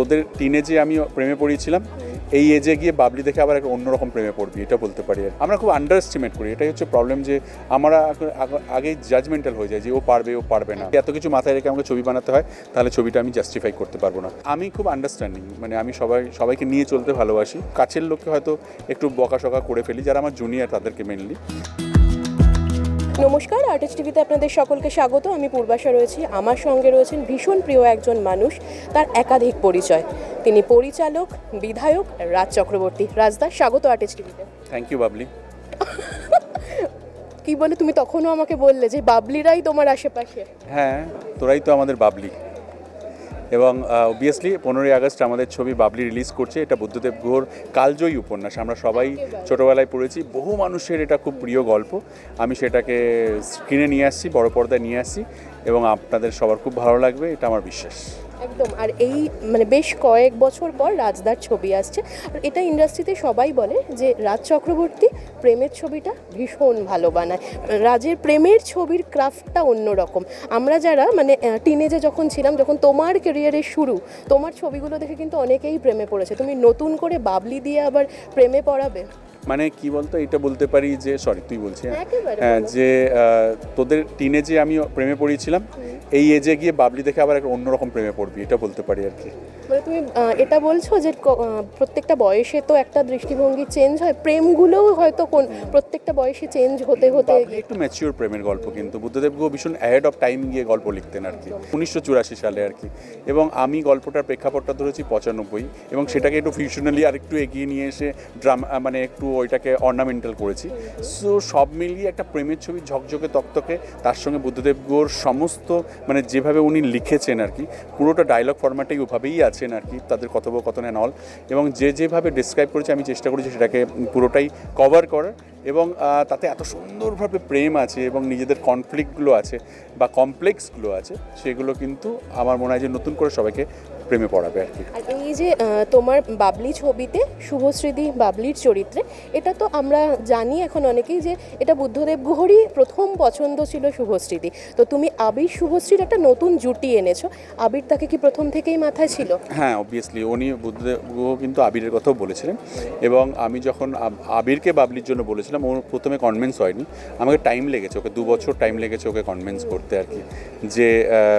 তোদের টিনেজে আমি প্রেমে পড়িয়েছিলাম এই এজে গিয়ে বাবলি দেখে আবার একটা অন্যরকম প্রেমে পড়বি, এটা বলতে পারি। আর আমরা খুব আন্ডার এস্টিমেট করি, এটাই হচ্ছে প্রবলেম যে আমরা আগ- জাজমেন্টাল হয়ে যায় যে ও পারবে ও পারবে না। এত কিছু মাথায় রেখে আমাকে ছবি বানাতে হয়, তাহলে ছবিটা আমি জাস্টিফাই করতে পারব না। আমি খুব আন্ডারস্ট্যান্ডিং মানে আমি সবাই, সবাইকে নিয়ে চলতে ভালোবাসি। কাছের লোককে হয়তো একটু বকাশকা করে ফেলি, যারা আমার জুনিয়র তাদেরকে মেনলি নমস্কার আর্টিস্ট টিভিতে আপনাদের সকলকে স্বাগত। আমি পূর্বাশা রয়েছি। আমার সঙ্গে রয়েছেন ভীষণ প্রিয় একজন মানুষ তার একাধিক পরিচয়। তিনি পরিচালক বিধায়ক রাজ চক্রবর্তী। রাজদা স্বাগত আর্টিস্ট টিভিতে। Thank you Babli. কি বলে তুমি তখনও আমাকে বললে যে বাবলিরাই তোমার আশেপাশে। হ্যাঁ তোরাই তো আমাদের বাবলি। এবং অবভিয়াসলি পনেরোই আগস্ট আমাদের ছবি বাবলি রিলিজ করছে, এটা বুদ্ধদেব গুহর কালজয়ী উপন্যাস। আমরা সবাই ছোটোবেলায় পড়েছি, বহু মানুষের এটা খুব প্রিয় গল্প। আমি সেটাকে স্ক্রিনে নিয়ে আসছি, বড় পর্দায় নিয়ে আসছি, এবং আপনাদের সবার খুব ভালো লাগবে, এটা আমার বিশ্বাস। একদম। আর এই মানে বেশ কয়েক বছর পর রাজদার ছবি আসছে। আর এটা ইন্ডাস্ট্রিতে সবাই বলে যে রাজ চক্রবর্তী প্রেমের ছবিটা ভীষণ ভালো বানায়। রাজের প্রেমের ছবির ক্রাফটটা অন্যরকম আমরা যারা মানে টিনেজে যখন ছিলাম, যখন তোমার ক্যারিয়ারের শুরু, তোমার ছবিগুলো দেখে কিন্তু অনেকেই প্রেমে পড়েছে। তুমি নতুন করে বাবলি দিয়ে আবার প্রেমে পড়াবে? মানে কি বলতো এটা বলতে পারি যে সরি তুই বলছি হ্যাঁ? হ্যাঁ। যে তোদের টিনেজে আমি প্রেমে পড়িয়েছিলাম এই এজে গিয়ে বাবলি দেখে আবার একটা অন্যরকম প্রেমে পড়বি এটা বলতে পারি আর কি। মানে তুমি এটা বলছো যে প্রত্যেকটা বয়সে তো একটা দৃষ্টিভঙ্গি চেঞ্জ হয়। প্রেমগুলোও হয়তো কোন প্রত্যেকটা বয়সে চেঞ্জ হতে হতে একটু ম্যাচিওর প্রেমের গল্প কিন্তু। বুদ্ধদেব গুহ ভীষণ অ্যাহেড অফ টাইম গিয়ে গল্প লিখতেন আর কি। উনিশশো চুরাশি সালে আর কি। এবং আমি গল্পটার প্রেক্ষাপটটা ধরেছি পঁচানব্বই। এবং সেটাকে একটু ফিউশনালি আর একটু এগিয়ে নিয়ে এসে ড্রামা মানে একটু ওইটাকে অর্নামেন্টাল করেছি। সো সব মিলিয়ে একটা প্রেমের ছবি ঝকঝকে তকতকে, তার সঙ্গে বুদ্ধদেব গুহর সমস্ত মানে যেভাবে উনি লিখেছেন আর কি, পুরোটা ডায়লগ ফরম্যাটেই ওভাবেই আছেন আর কি, তাদের কথোপকথন অ্যান্ড অল এবং যে যেভাবে ডিসক্রাইব করেছে, আমি চেষ্টা করেছি সেটাকে পুরোটাই কভার করার। এবং তাতে এত সুন্দরভাবে প্রেম আছে এবং নিজেদের কনফ্লিক্টগুলো আছে বা কমপ্লেক্সগুলো আছে, সেগুলো কিন্তু আমার মনে হয় যে নতুন করে সবাইকে প্রেমে পড়াবে আর কি। আর এই যে তোমার বাবলি ছবিতে শুভশ্রীদি বাবলির চরিত্রে এটা তো আমরা জানি এখন অনেকেই যে এটা বুদ্ধদেব গুহরই প্রথম পছন্দ ছিল শুভশ্রীদি। তো তুমি আবির শুভশ্রীর একটা নতুন জুটি এনেছো আবির তাকে কি প্রথম থেকেই মাথায় ছিল? হ্যাঁ অবভিয়াসলি উনি বুদ্ধদেব গুহ কিন্তু আবিরের কথাও বলেছিলেন। এবং আমি যখন আব- আবিরকে বাবলির জন্য বলেছিলাম ওর প্রথমে কনভিন্স হয়নি। আমাকে টাইম লেগেছে ওকে দু বছর টাইম লেগেছে ওকে কনভিন্স করতে আর কি। যে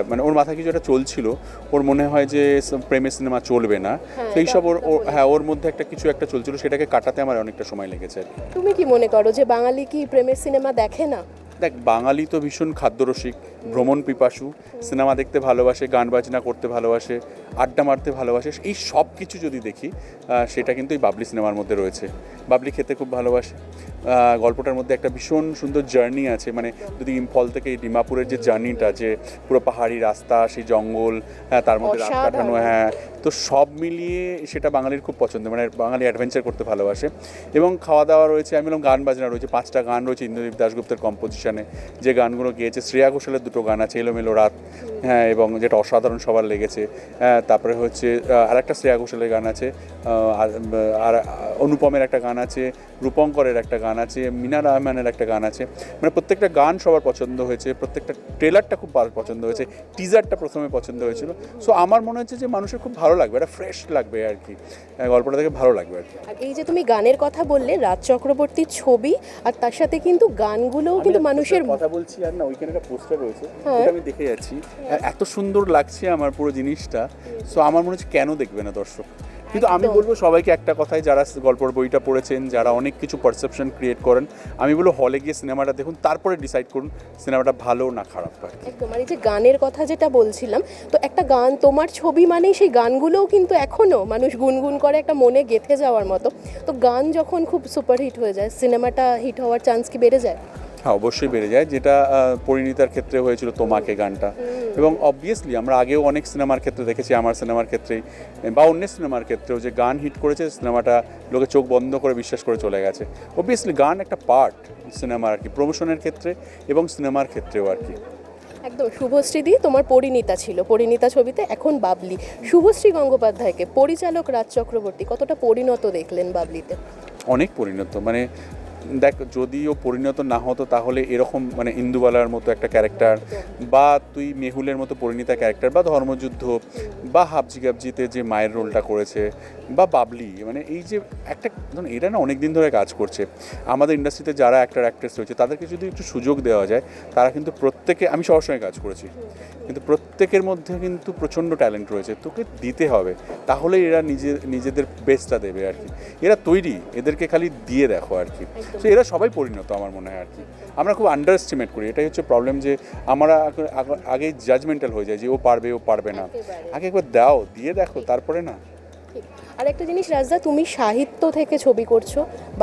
মানে ওর মাথায় কিছু একটা চলছিল ওর মনে হয় যে প্রেমের সিনেমা চলবে না। তো এইসব ওর ওর- হ্যাঁ ওর মধ্যে একটা কিছু একটা চলছিল সেটাকে কাটাতে আমার অনেকটা সময় লেগেছে তুমি কি মনে করো যে বাঙালি কি প্রেমের সিনেমা দেখে না? দেখ বাঙালি তো ভীষণ খাদ্যরসিক। ভ্রমণ পিপাসু সিনেমা দেখতে ভালোবাসে গান বাজনা করতে ভালোবাসে আড্ডা মারতে ভালোবাসে এই সব কিছু যদি দেখি সেটা কিন্তু এই বাবলি সিনেমার মধ্যে রয়েছে। বাবলি খেতে খুব ভালোবাসে। গল্পটার মধ্যে একটা ভীষণ সুন্দর জার্নি আছে মানে যদি ইম্ফল থেকে এই ডিমাপুরের যে জার্নিটা যে পুরো পাহাড়ি রাস্তা সেই জঙ্গল হ্যাঁ তার মধ্যে রাত অসাধারণ। কাটানো হ্যাঁ তো সব মিলিয়ে সেটা বাঙালির খুব পছন্দ মানে বাঙালি অ্যাডভেঞ্চার করতে ভালোবাসে। এবং খাওয়া দাওয়া রয়েছে আমি বললাম গান বাজনা রয়েছে পাঁচটা গান রয়েছে ইন্দ্রদীপ দাশগুপ্তের কম্পোজিশনে যে গানগুলো গিয়েছে শ্রেয়া ঘোষালের দুটো গান আছে এলোমেলো রাত হ্যাঁ এবং যেটা অসাধারণ সবার লেগেছে হ্যাঁ, তারপরে হচ্ছে আহ, আরেকটা শ্রেয়া ঘোষালের গান আছে আর আর অনুপমের একটা গান আছে রূপঙ্করের একটা গান আছে মিনা রহমানের একটা গান আছে মানে প্রত্যেকটা গান সবার পছন্দ হয়েছে প্রত্যেকটা ট্রেলারটা খুব ভালো পছন্দ হয়েছে টিজারটা প্রথমে পছন্দ হয়েছিল সো আমার মনে হচ্ছে যে মানুষের খুব ভালো লাগবে এটা ফ্রেশ লাগবে আর কি গল্পটা দেখে ভালো লাগবে আর কি। আর এই যে তুমি গানের কথা বললে রাজ চক্রবর্তীর ছবি আর তার সাথে কিন্তু গানগুলোও কিন্তু মানুষের কথা বলছি আর না ওইখানে একটা পোস্টার রয়েছে হ্যাঁ। ওটা আমি দেখে যাচ্ছি। এত সুন্দর লাগছে আমার পুরো জিনিসটা। সো আমার মনে হচ্ছে কেন দেখবে না দর্শক? কিন্তু আমি বলব সবাইকে একটা কথাই যারা গল্পের বইটা পড়েছেন যারা অনেক কিছু পারসেপশন ক্রিয়েট করেন আমি বলব হলে গিয়ে সিনেমাটা দেখুন তারপরে ডিসাইড করুন সিনেমাটা ভালো না খারাপ কি। একদম আর এই যে গানের কথা যেটা বলছিলাম তো একটা গান তোমার ছবি মানেই সেই গানগুলোও কিন্তু এখনও মানুষ গুনগুন করে একটা মনে গেঁথে যাওয়ার মতো। তো গান যখন খুব সুপারহিট হয়ে যায় সিনেমাটা হিট হওয়ার চান্স কি বেড়ে যায়? হ্যাঁ অবশ্যই বেড়ে যায় যেটা পরিণীতার ক্ষেত্রে হয়েছিল তোমাকে গানটা। এবং অবভিয়াসলি আমরা আগেও অনেক সিনেমার ক্ষেত্রে দেখেছি আমার সিনেমার ক্ষেত্রেই বা অন্য সিনেমার ক্ষেত্রেও যে গান হিট করেছে সিনেমাটা লোকে চোখ বন্ধ করে বিশ্বাস করে চলে গেছে। অবভিয়াসলি গান একটা পার্ট সিনেমার আর কি প্রমোশনের ক্ষেত্রে এবং সিনেমার ক্ষেত্রেও আর কি একদম শুভশ্রীদি তোমার পরিণীতা ছিল পরিণীতা ছবিতে এখন বাবলি। শুভশ্রী গঙ্গোপাধ্যায়কে পরিচালক রাজ চক্রবর্তী কতটা পরিণত দেখলেন বাবলিতে? অনেক পরিণত মানে দেখ, যদিও পরিণত না হতো, তাহলে এরকম মানে ইন্দুবালার মতো একটা ক্যারেক্টার বা তুই মেহুলের মতো পরিণীতা ক্যারেক্টার বা ধর্মযুদ্ধ বা হাবজি গাবজিতে যে মায়ের রোলটা করেছে বা বাবলি মানে এই যে একটা ধরুন এরা না অনেক দিন ধরে কাজ করছে। আমাদের ইন্ডাস্ট্রিতে যারা অ্যাক্টার অ্যাক্ট্রেস রয়েছে তাদেরকে যদি একটু সুযোগ দেওয়া যায় তারা কিন্তু প্রত্যেকে আমি সবার সঙ্গে কাজ করেছি কিন্তু প্রত্যেকের মধ্যে কিন্তু প্রচণ্ড ট্যালেন্ট রয়েছে তোকে দিতে হবে। তাহলে এরা নিজে নিজেদের বেস্টটা দেবে আর কি। এরা তৈরি এদেরকে খালি দিয়ে দেখো আর কি। তো এরা সবাই পরিণত আমার মনে হয় আর কি। আমরা খুব আন্ডার এস্টিমেট করি। এটাই হচ্ছে প্রবলেম যে আমরা আগে- জাজমেন্টাল হয়ে যায় যে ও পারবে ও পারবে না। আগে একবার দাও দিয়ে দেখো তারপরে না। আর একটা জিনিস রাজদা তুমি সাহিত্য থেকে ছবি করছ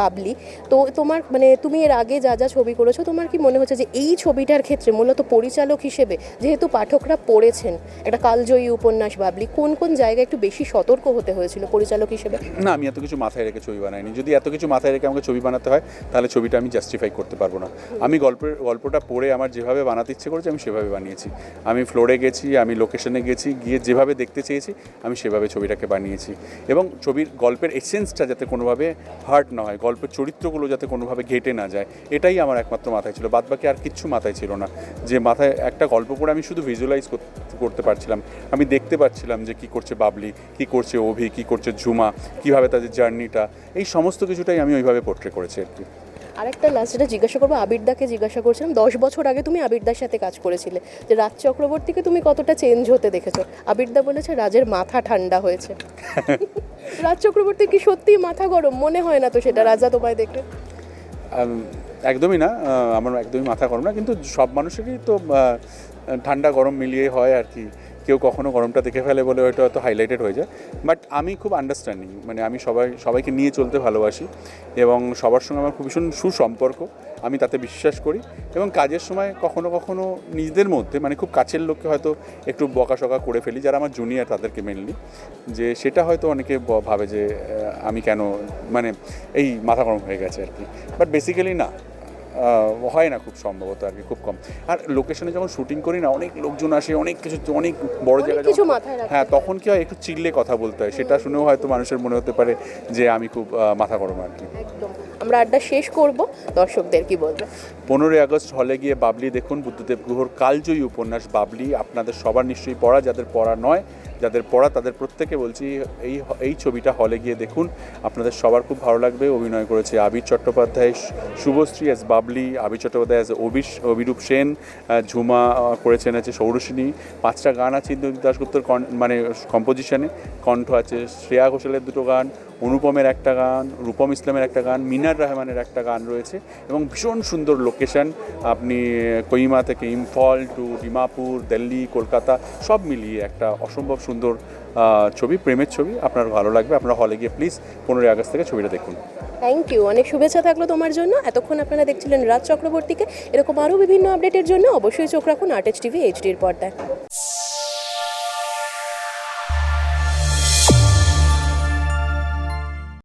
বাবলি। তো তোমার মানে তুমি এর আগে যা যা ছবি করেছ তোমার কি মনে হচ্ছে যে এই ছবিটার ক্ষেত্রে মূলত পরিচালক হিসেবে যেহেতু পাঠকরা পড়েছেন একটা কালজয়ী উপন্যাস বাবলি কোন কোন জায়গায় একটু বেশি সতর্ক হতে হয়েছিল পরিচালক হিসেবে? না আমি এত কিছু মাথায় রেখে ছবি বানাইনি। যদি এত কিছু মাথায় রেখে আমাকে ছবি বানাতে হয় তাহলে ছবিটা আমি জাস্টিফাই করতে পারব না। আমি গল্পের গল্পটা পড়ে আমার যেভাবে বানাতে ইচ্ছে করেছে আমি সেভাবে বানিয়েছি। আমি ফ্লোরে গেছি আমি লোকেশনে গেছি গিয়ে যেভাবে দেখতে চেয়েছি আমি সেভাবে ছবিটাকে বানিয়েছি। এবং ছবির গল্পের এসেন্সটা যাতে কোনোভাবে হার্ট না হয় গল্পের চরিত্রগুলো যাতে কোনোভাবে ঘেটে না যায় এটাই আমার একমাত্র মাথায় ছিল। বাদ বাকি আর কিচ্ছু মাথায় ছিল না। যে মাথায় একটা গল্প পড়ে আমি শুধু ভিজুয়ালাইজ করতে পারছিলাম। আমি দেখতে পাচ্ছিলাম যে কি করছে বাবলি কি করছে অভি কি করছে ঝুমা কীভাবে তাদের জার্নিটা এই সমস্ত কিছুটাই আমি ওইভাবে পোর্ট্রে করেছি আর কি। আরেকটা লাস্ট যেটা জিজ্ঞাসা করব আবিরদাকে জিজ্ঞাসা করছিলাম দশ বছর আগে তুমি আবিরদার সাথে কাজ করেছিলে যে রাজ চক্রবর্তীকে তুমি কতটা চেঞ্জ হতে দেখেছ? আবিরদা বলেছে রাজের মাথা ঠান্ডা হয়েছে। রাজ চক্রবর্তীর কি সত্যি মাথা গরম? মনে হয় না তো সেটা রাজা তোমায় আম, একদমই না আমার একদমই মাথা গরম না কিন্তু সব মানুষেরই তো ঠান্ডা গরম মিলিয়ে হয় আর কি। কেউ কখনো গরমটা দেখে ফেলে বলে হয়তো হয়তো হাইলাইটেড হয়ে যায়। বাট আমি খুব আন্ডারস্ট্যান্ডিং মানে আমি সবাই, সবাইকে নিয়ে চলতে ভালোবাসি এবং সবার সঙ্গে আমার খুব ভীষণ সুসম্পর্ক। আমি তাতে বিশ্বাস করি এবং কাজের সময় কখনো কখনো নিজেদের মধ্যে মানে খুব কাছের লোককে হয়তো একটু বকাশকা করে ফেলি, যারা আমার জুনিয়র তাদেরকে মেনলি যে সেটা হয়তো অনেকে ভাবে যে আমি কেন মানে এই মাথা গরম হয়ে গেছে আর কি। বাট বেসিক্যালি না। হয় না খুব সম্ভবত আর কি খুব কম। আর লোকেশনে যখন শুটিং করি না অনেক লোকজন আসে অনেক কিছু অনেক বড় জায়গায় হ্যাঁ তখন কি হয় একটু চিল্লে কথা বলতে হয়। সেটা শুনেও হয়তো মানুষের মনে হতে পারে যে আমি খুব মাথা গরম আর কি। একদম। আমরা আড্ডা শেষ করব। দর্শকদের কি বলবে? পনেরোই আগস্ট হলে গিয়ে বাবলি দেখুন বুদ্ধদেব গুহর কালজয়ী উপন্যাস বাবলি আপনাদের সবার নিশ্চয়ই পড়া যাদের পড়া নয় যাদের পড়া, তাদের প্রত্যেকে বলছি, এই এই ছবিটা হলে গিয়ে দেখুন। আপনাদের সবার খুব ভালো লাগবে, অভিনয় করেছে আবির চট্টোপাধ্যায়, শুভশ্রী অ্যাজ বাবলি, আবির চট্টোপাধ্যায় অ্যাজ অভিষ অভিরূপ সেন ঝুমা করেছেন আছে সৌরসিনী পাঁচটা গান আছে ইন্দ্রজিৎ কন- মানে কম্পোজিশনে কণ্ঠ আছে শ্রেয়া ঘোষালের দুটো গান, অনুপমের একটা গান, রূপম ইসলামের একটা গান, মিনার রহমানের একটা গান রয়েছে এবং ভীষণ সুন্দর লোকেশন আপনি কইমা থেকে ইম্ফল টু ডিমাপুর, দিল্লি, কলকাতা, সব মিলিয়ে একটা অসম্ভব সুন্দর ছবি, প্রেমের ছবি আপনার ভালো লাগবে। আপনারা হলে গিয়ে প্লিজ পনেরোই আগস্ট থেকে ছবিটা দেখুন। থ্যাংক ইউ অনেক শুভেচ্ছা থাকল তোমার জন্য। এতক্ষণ আপনারা দেখছিলেন রাজ চক্রবর্তীকে। এরকম আরও বিভিন্ন আপডেটের জন্য অবশ্যই চোখ রাখুন আর্টেজ টিভি এইচডির পর্দায়।